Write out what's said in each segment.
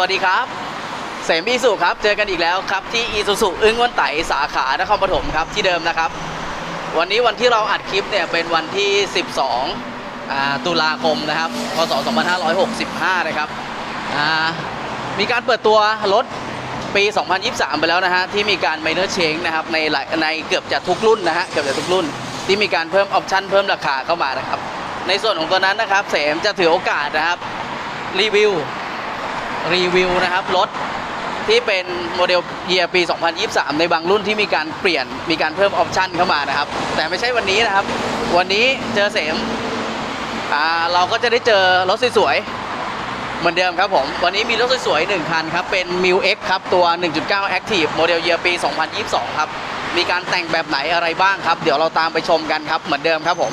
วัสดีครับ เสมอีสุครับ เจอกันอีกแล้วครับที่อีสุสุอึ้งวันไตสาขานครปฐมครับที่เดิมนะครับ วันนี้วันที่เราอัดคลิปเนี่ยเป็นวันที่ 12อ่าตุลาคมนะครับพศ 2565 นะครับอ่ามีการเปิดตัวรถปี 2023 ไปแล้วนะฮะที่มีการ minor change นะครับในหลายในเกือบจะทุกรุ่นนะฮะเกือบจะทุกรุ่น ที่มีการเพิ่มออปชั่นเพิ่มราคาเข้ามานะครับ ในส่วนของตัวนั้นนะครับเสมจะถือโอกาสนะครับรีวิว รีวิวนะครับรถที่เป็นโมเดลเยียปี 2023 ในบางรุ่นที่มีการเปลี่ยนมีการเพิ่มออปชันเข้ามานะครับ แต่ไม่ใช่วันนี้นะครับ วันนี้เจอเสมอ่าเราก็จะได้เจอรถสวยๆเหมือนเดิมครับผม วันนี้มีรถสวยๆหนึ่งคันครับ เป็น m i u X ครับ ตัว 1.9 Active โมเดลเยียปี 2022 ครับ มีการแต่งแบบไหนอะไรบ้างครับ เดี๋ยวเราตามไปชมกันครับเหมือนเดิมครับผม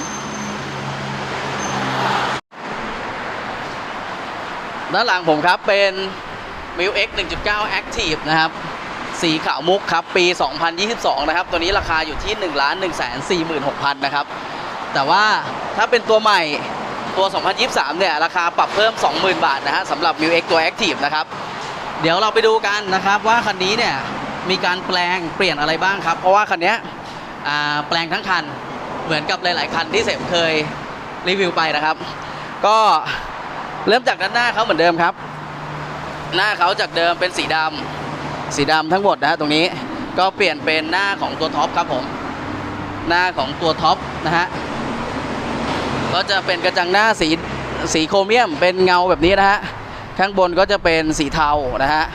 ด้านหลังผมครับเป็น m i l X 1.9 Active นะครับ สีขาวมุกครับ ปี 2022 นะครับ ตัวนี้ราคาอยู่ที่ 1 1 4 6 0 0 0 นะครับ แต่ว่าถ้าเป็นตัวใหม่ตัว 2023 เนี่ย ราคาปรับเพิ่ม 20,000 บาทนะฮะสำหรับ m i l X ตัว Active นะครับ เดี๋ยวเราไปดูกันนะครับว่าคันนี้เนี่ย มีการแปลงเปลี่ยนอะไรบ้างครับ เพราะว่าคันเนี้ยแปลงทั้งคันเหมือนกับหลาย ๆ คันที่เสมเคยรีวิวไปนะครับ ก็ เริ่มจากด้านหน้าเขาเหมือนเดิมครับ หน้าเขาจากเดิมเป็นสีดำสีดำทั้งหมดนะฮะตรงนี้ก็เปลี่ยนเป็นหน้าของตัวท็อปครับผม หน้าของตัวท็อปนะฮะก็จะเป็นกระจังหน้าสีสีโครเมียมเป็นเงาแบบนี้นะฮะข้างบนก็จะเป็นสีเทานะฮะ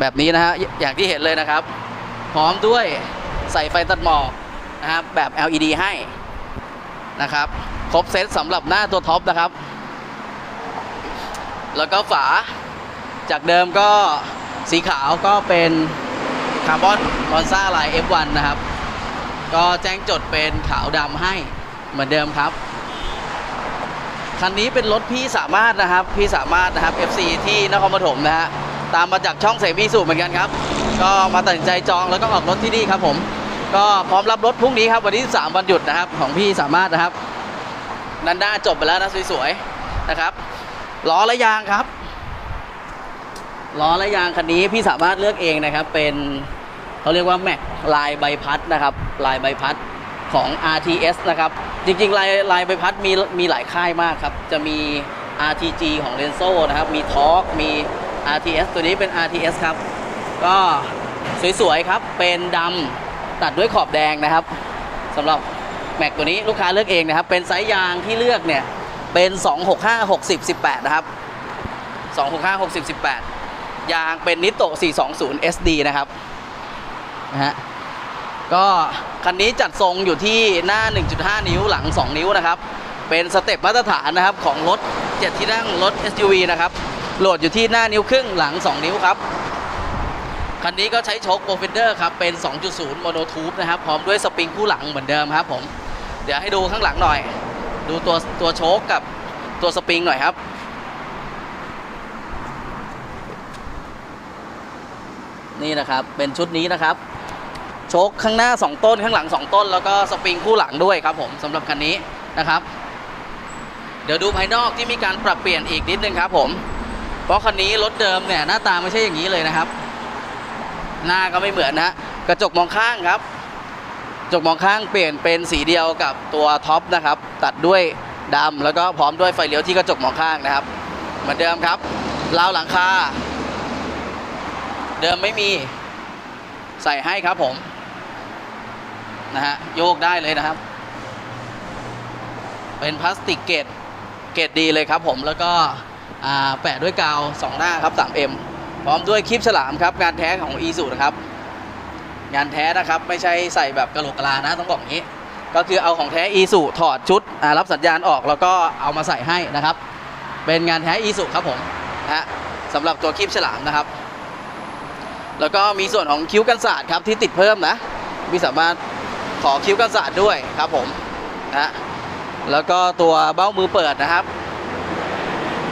แบบนี้นะฮะอย่างที่เห็นเลยนะครับ พร้อมด้วยใส่ไฟตัดหมอกนะครับแบบ LED ให้นะครับ ครบเซตสำหรับหน้าตัวท็อปนะครับ แล้วก็ฝาจากเดิมก็สีขาวก็เป็นคาร์บอนคอนซ่าลาย F1 นะครับ ก็แจ้งจดเป็นขาวดำให้เหมือนเดิมครับ คันนี้เป็นรถพี่สามารถนะครับ พี่สามารถนะครับ FC ที่นครปฐมนะฮะตามมาจากช่องเสมีสูบเหมือนกันครับ ก็มาตัดสินใจจองแล้วก็ออกรถที่นี่ครับผม ก็พร้อมรับรถพรุ่งนี้ครับวันที่3วันหยุดนะครับของพี่สามารถนะครับนันด้าจบไปแล้วนะสวยๆนะครับ ล้อและยางครับล้อและยางคันนี้พี่สามารถเลือกเองนะครับ เป็นเขาเรียกว่าแม็กลายใบพัดนะครับ ลายใบพัดของ RTS นะครับ จริงๆ ลายลายใบพัดมีมีหลายค่ายมากครับ จะมี RTG ของ r e n z o นะครับ มี Torque มี RTS ตัวนี้เป็น RTS ครับ ก็สวยๆ ครับ เป็นดำตัดด้วยขอบแดงนะครับสำหรับแม็กตัวนี้ลูกค้าเลือกเองนะครับ เป็นไซส์ยางที่เลือกเนี่ย เป็น 265 60 18 นะครับ 265 60 18 ยางเป็นนิโต420 SD นะครับนะฮะก็คันนี้จัดทรงอยู่ที่หน้า 1.5 นิ้วหลัง 2 นิ้วนะครับ เป็นสเต็ปมาตรฐานนะครับของรถ 7 ที่นั่งรถ SUV นะครับ โหลดอยู่ที่หน้านิ้วครึ่งหลัง 2 นิ้วครับ คันนี้ก็ใช้โชคโปรเฟนเดอร์ครับ เป็น 2.0 โมโนทูบนะครับ พร้อมด้วยสปริงคู่หลังเหมือนเดิมครับผม เดี๋ยวให้ดูข้างหลังหน่อย ดูตัวตัวโชคกับตัวสปริงหน่อยครับ นี่นะครับเป็นชุดนี้นะครับ โชคข้างหน้า 2 ต้นข้างหลัง 2 ต้น แล้วก็สปริงคู่หลังด้วยครับผมสำหรับคันนี้นะครับ เดี๋ยวดูภายนอกที่มีการปรับเปลี่ยนอีกนิดนึงครับผม เพราะคันนี้รถเดิมเนี่ยหน้าตาไม่ใช่อย่างนี้เลยนะครับ หน้าก็ไม่เหมือนนะกระจกมองข้างครับ จกมองข้างเปลี่ยนเป็นสีเดียวกับตัวท็อปนะครับ ตัดด้วยดำแล้วก็พร้อมด้วยไฟเลี้ยวที่กระจกมองข้างนะครับ เหมือนเดิมครับราวหลังคา เดิมไม่มีใส่ให้ครับผมนะฮะโยกได้เลยนะครับ เป็นพลาสติกเกรดเกรดดีเลยครับผมแล้วก็แปะด้วยกาวสองหน้าครับ 3M พร้อมด้วยคลิปฉลามครับงานแท้ของ e ีสุนะครับ งานแท้นะครับ ไม่ใช่ใส่แบบกระโหลกกะลานะต้องบอกอย่างนี้ ก็คือเอาของแท้ e ีสุถอดชุดรับสัญญาณออกแล้วก็เอามาใส่ให้นะครับ เป็นงานแท้ e ีสุครับผมนะฮะสำหรับตัวคลิปฉลามนะครับ แล้วก็มีส่วนของคิ้วกันศาสตร์ครับที่ติดเพิ่มนะมีสามารถขอคิ้วกันศาสตร์ด้วยครับผมนะแล้วก็ตัวเบ้ามือเปิดนะครับ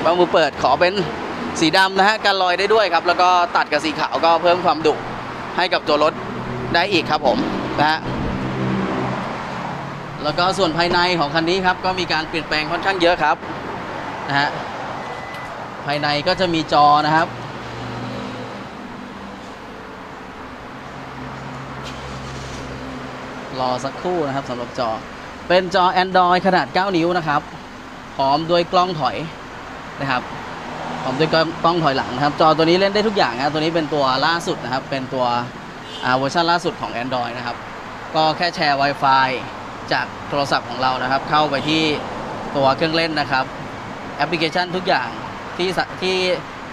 เบ้ามือเปิดขอเป็นสีดำนะฮะกันรอยได้ด้วยครับ แล้วก็ตัดกับสีขาวก็เพิ่มความดุให้กับตัวรถ ได้อีกครับผมนะฮะแล้วก็ส่วนภายในของคันนี้ครับก็มีการเปลี่ยนแปลงค่อนข้างเยอะครับนะฮะภายในก็จะมีจอนะครับรอสักครู่นะครับสำหรับจอ เป็นจอ Android ขนาด 9 นิ้วนะครับ พร้อมด้วยกล้องถอยนะครับ พร้อมด้วยกล้องถอยหลังนะครับ จอตัวนี้เล่นได้ทุกอย่างนะตัวนี้เป็นตัวล่าสุดนะครับ เป็นตัว เวอร์ชันล่าสุดของ Android นะครับ ก็แค่แชร์ Wi-Fi จากโทรศัพท์ของเรานะครับ เข้าไปที่ตัวเครื่องเล่นนะครับ แอปพลิเคชันทุกอย่างที่ที่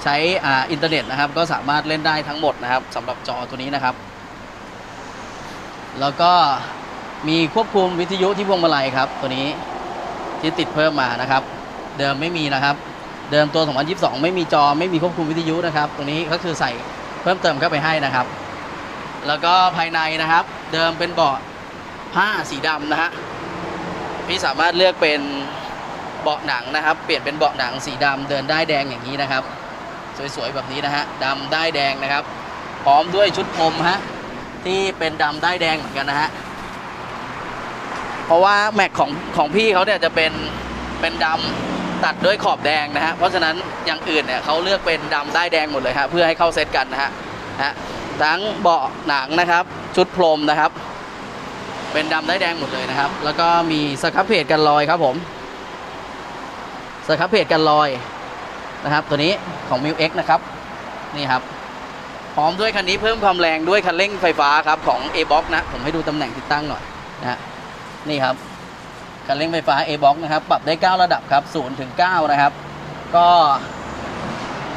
ใช้อ่าอินเทอร์เน็ตนะครับ ก็สามารถเล่นได้ทั้งหมดนะครับสำหรับจอตัวนี้นะครับ แล้วก็มีควบคุมวิทยุที่พวงมาลัยครับ ตัวนี้ที่ติดเพิ่มมานะครับ เดิมไม่มีนะครับ เดิมตัว 2022 ไม่มีจอไม่มีควบคุมวิทยุนะครับ ตรงนี้ก็คือใส่เพิ่มเติมเข้าไปให้นะครับ แล้วก็ภายในนะครับ เดิมเป็นเบาะผ้าสีดำนะฮะพี่สามารถเลือกเป็นเบาะหนังนะครับ เปลี่ยนเป็นเบาะหนังสีดำเดินได้แดงอย่างนี้นะครับ สวยๆแบบนี้นะฮะดำได้แดงนะครับ พร้อมด้วยชุดพรมฮะที่เป็นดำได้แดงเหมือนกันนะฮะเพราะว่าแม็กของของพี่เขาเนี่ยจะเป็นเป็นดำตัดด้วยขอบแดงนะฮะเพราะฉะนั้นอย่างอื่นเนี่ยเขาเลือกเป็นดำได้แดงหมดเลยฮะเพื่อให้เข้าเซตกันนะฮะฮะ ทั้งเบาะหนังนะครับ ชุดพรมนะครับ เป็นดำได้แดงหมดเลยนะครับ แล้วก็มีสครับเพจกันรอยครับผมสครับเพจกันรอยนะครับ ตัวนี้ของ m ิ x นะครับนี่ครับพร้อมด้วยคันนี้เพิ่มความแรงด้วยคันเร่งไฟฟ้าครับของ a b o x นะ ผมให้ดูตำแหน่งติดตั้งหน่อยนะนี่ครับคันเร่งไฟฟ้า a b o x นะครับ ปรับได้ 9 ระดับครับ0ถึง9นะครับ ก็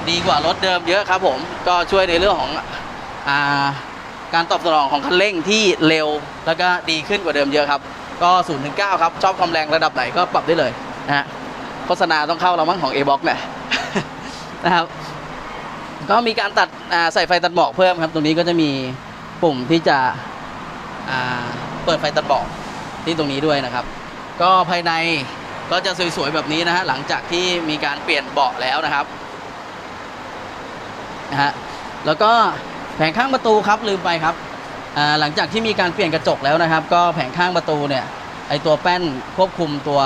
ดีกว่ารถเดิมเยอะครับผม ก็ช่วยในเรื่องของ การตอบสนองของคันเร่งที่เร็วแล้วก็ดีขึ้นกว่าเดิมเยอะครับ ก็0ถึง9ครับ ชอบความแรงระดับไหนก็ปรับได้เลยนะฮะโฆษณาต้องเข้าเรามั้งของ a b o x เนี่ยนะครับ ก็มีการตัดใส่ไฟตัดหมอกเพิ่มครับ ตรงนี้ก็จะมีปุ่มที่จะเปิดไฟตัดหมอกที่ตรงนี้ด้วยนะครับ ก็ภายในก็จะสวยๆแบบนี้นะฮะหลังจากที่มีการเปลี่ยนเบาะแล้วนะครับนะฮะแล้วก็ แผงข้างประตูครับลืมไปครับหลังจากที่มีการเปลี่ยนกระจกแล้วนะครับ ก็แผงข้างประตูเนี่ยไอตัวแป้นควบคุมตัว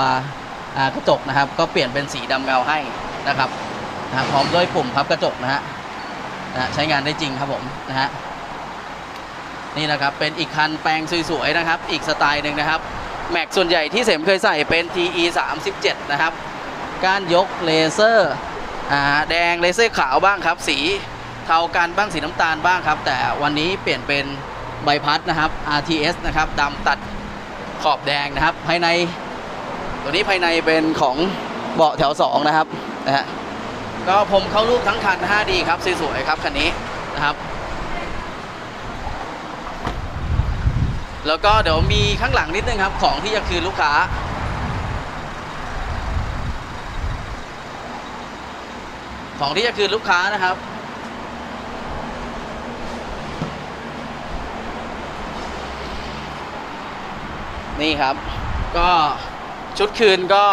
กระจกนะครับ ก็เปลี่ยนเป็นสีดำเงาให้นะครับนะพร้อมด้วยปุ่มพับกระจกนะฮะนะใช้งานได้จริงครับผมนะฮะนี่นะครับเป็นอีกคันแปลงสวยๆนะครับ อีกสไตล์หนึ่งนะครับแม็กส่วนใหญ่ที่เสมเคยใส่เป็น TE 37นะครับ กานยกเลเซอร์อ่าแดงเลเซอร์ขาวบ้างครับ สี ทากันบ้างสีน้ำตาลบ้างครับ แต่วันนี้เปลี่ยนเป็นใบพัดนะครับ RTS นะครับดำตัดขอบแดงนะครับ ภายใน ตัวนี้ภายในเป็นของเบาะแถว 2 นะครับนะฮะก็ผมเข้ารูปทั้งคัน 5D ครับสวยๆครับคันนี้นะครับ แล้วก็เดี๋ยวมีข้างหลังนิดนึงครับ ของที่จะคืนลูกค้าของที่จะคืนลูกค้านะครับ นี่ครับ ก็ชุดคืนก็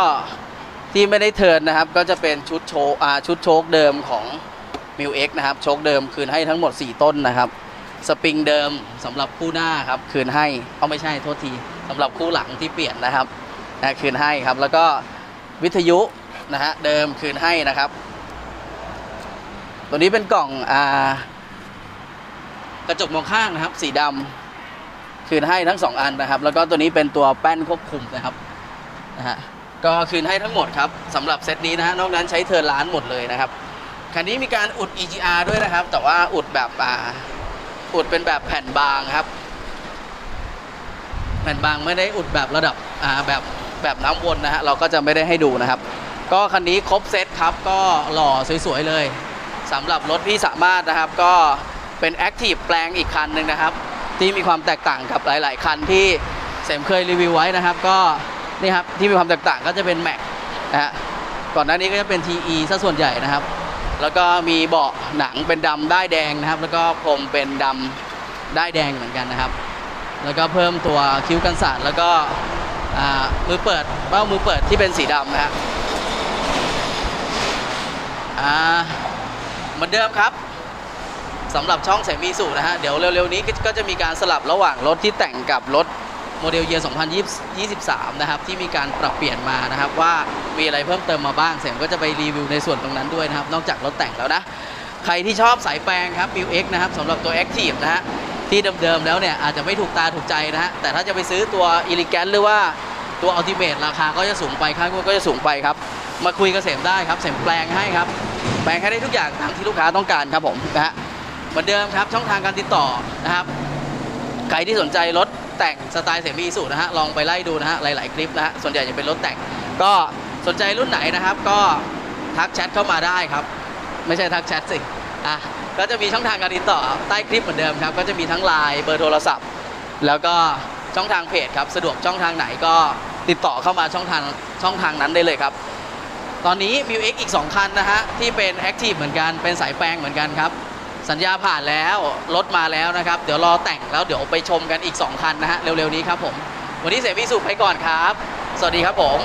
ที่ไม่ได้เทิร์นนะครับ ก็จะเป็นชุดโชว์อ่าชุดโชคเดิมของ m ิวเนะครับ โชคเดิมคืนให้ทั้งหมด 4 ต้นนะครับ สปริงเดิมสำหรับคู่หน้าครับคืนให้เอาไม่ใช่โทษทีสำหรับคู่หลังที่เปลี่ยนนะครับนะคืนให้ครับ แล้วก็วิทยุนะฮะเดิมคืนให้นะครับ ตัวนี้เป็นกล่องอ่ากระจกมองข้างนะครับ สีดำ คืนให้ทั้งสองอันนะครับ แล้วก็ตัวนี้เป็นตัวแป้นควบคุมนะครับนะฮะก็คืนให้ทั้งหมดครับสำหรับเซตนี้นะฮะนอกนั้นใช้เทิร์นล้านหมดเลยนะครับคันนี้มีการอุด EGR ด้วยนะครับ แต่ว่าอุดแบบอ่าอุดเป็นแบบแผ่นบางครับ แผ่นบางไม่ได้อุดแบบระดับอ่าแบบแบบน้ำวนนะฮะเราก็จะไม่ได้ให้ดูนะครับ ก็คันนี้ครบเซตครับก็หล่อสวยๆเลยสำหรับรถพี่สามารถนะครับ ก็เป็นแอคทีฟแปลงอีกคันหนึ่งนะครับ ที่มีความแตกต่างกับหลาย ๆ คันที่เสมเคยรีวิวไว้นะครับ ก็นี่ครับที่มีความแตกต่างก็จะเป็นแม็กนะฮะก่อนหน้านี้ก็จะเป็น TE ซะส่วนใหญ่นะครับ แล้วก็มีเบาะหนังเป็นดำได้แดงนะครับ แล้วก็พรมเป็นดำได้แดงเหมือนกันนะครับ แล้วก็เพิ่มตัวคิ้วกันสาดแล้วก็มือเปิดเบ้ามือเปิดที่เป็นสีดำนะฮะอ่าเหมือนเดิมครับ สำหรับช่องเสมีสูนะฮะ เดี๋ยวเร็วๆนี้ก็จะมีการสลับระหว่างรถที่แต่งกับรถโมเดลเยียร์2023 นะครับ ที่มีการปรับเปลี่ยนมานะครับ ว่ามีอะไรเพิ่มเติมมาบ้าง เสมก็จะไปรีวิวในส่วนตรงนั้นด้วยนะครับ นอกจากรถแต่งแล้วนะ ใครที่ชอบสายแปลงครับ m ิว X นะครับสำหรับตัว Active นะฮะที่เดิมๆแล้วเนี่ยอาจจะไม่ถูกตาถูกใจนะฮะแต่ถ้าจะไปซื้อตัว e l e g a n t หรือว่าตัว Ultimate ราคาก็จะสูงไปค่างวดก็จะสูงไปครับ มาคุยกับเสมได้ครับเสมแปลงให้ครับ แปลงให้ได้ทุกอย่างตามที่ลูกค้าต้องการครับผมนะฮะ เหมือนเดิมครับ ช่องทางการติดต่อนะครับ ใครที่สนใจรถแต่งสไตล์เสมีสูนะฮะลองไปไล่ดูนะฮะหลาย ๆ คลิปนะฮะส่วนใหญ่จะเป็นรถแต่ง ก็สนใจรุ่นไหนนะครับ ก็ทักแชทเข้ามาได้ครับ ไม่ใช่ทักแชทสิอะก็จะมีช่องทางการติดต่อใต้คลิปเหมือนเดิมครับ ก็จะมีทั้งไลน์เบอร์โทรศัพท์ แล้วก็ช่องทางเพจครับสะดวกช่องทางไหนก็ติดต่อเข้ามาช่องทางช่องทางนั้นได้เลยครับ ตอนนี้ m ิว X อีก 2 คันนะฮะที่เป็น Active เหมือนกันเป็นสายแปลงเหมือนกันครับ สัญญาผ่านแล้วรถมาแล้วนะครับ เดี๋ยวรอแต่งแล้วเดี๋ยวไปชมกันอีก 2 คันนะฮะเร็วๆนี้ครับผม วันนี้เสรีสุขไปก่อนครับ สวัสดีครับผม